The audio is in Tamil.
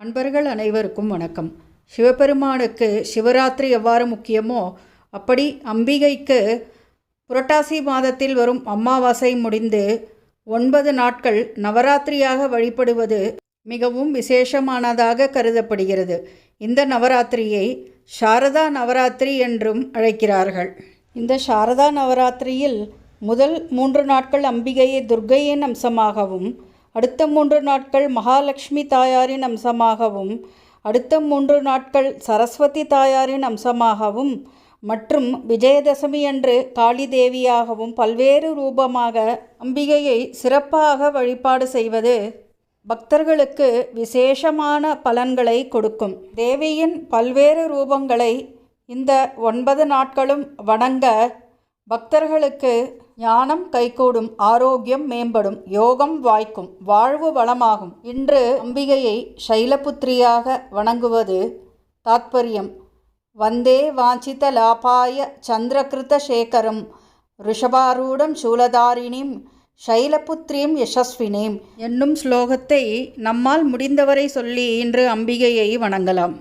அன்பர்கள் அனைவருக்கும் வணக்கம். சிவபெருமானுக்கு சிவராத்திரி எவ்வாறு முக்கியமோ அப்படி அம்பிகைக்கு புரட்டாசி மாதத்தில் வரும் அமாவாசை முடிந்து ஒன்பது நாட்கள் நவராத்திரியாக வழிபடுவது மிகவும் விசேஷமானதாக கருதப்படுகிறது. இந்த நவராத்திரியை சாரதா நவராத்திரி என்றும் அழைக்கிறார்கள். இந்த சாரதா நவராத்திரியில் முதல் மூன்று நாட்கள் அம்பிகையை துர்க்கையின் அம்சமாகவும் அடுத்த மூன்று நாட்கள் மகாலட்சுமி தாயாரின் அம்சமாகவும் அடுத்த மூன்று நாட்கள் சரஸ்வதி தாயாரின் அம்சமாகவும் மற்றும் விஜயதசமி அன்று காளி தேவியாகவும் பல்வேறு ரூபமாக அம்பிகையை சிறப்பாக வழிபாடு செய்வது பக்தர்களுக்கு விசேஷமான பலன்களை கொடுக்கும். தேவியின் பல்வேறு ரூபங்களை இந்த ஒன்பது நாட்களும் வணங்க பக்தர்களுக்கு ஞானம் கைகூடும் ஆரோக்கியம் மேம்படும் யோகம் வாய்க்கும் வாழ்வு வளமாகும். இன்று அம்பிகையை சைலபுத்திரியாக வணங்குவது தாத்பரியம். வந்தே வாஞ்சித லாபாய சந்திரகிருத சேகரம் ரிஷபாரூடம் சூலதாரிணிம் சைலபுத்திரியும் யசஸ்வினேம். என்னும் ஸ்லோகத்தை நம்மால் முடிந்தவரை சொல்லி இன்று அம்பிகையை வணங்கலாம்.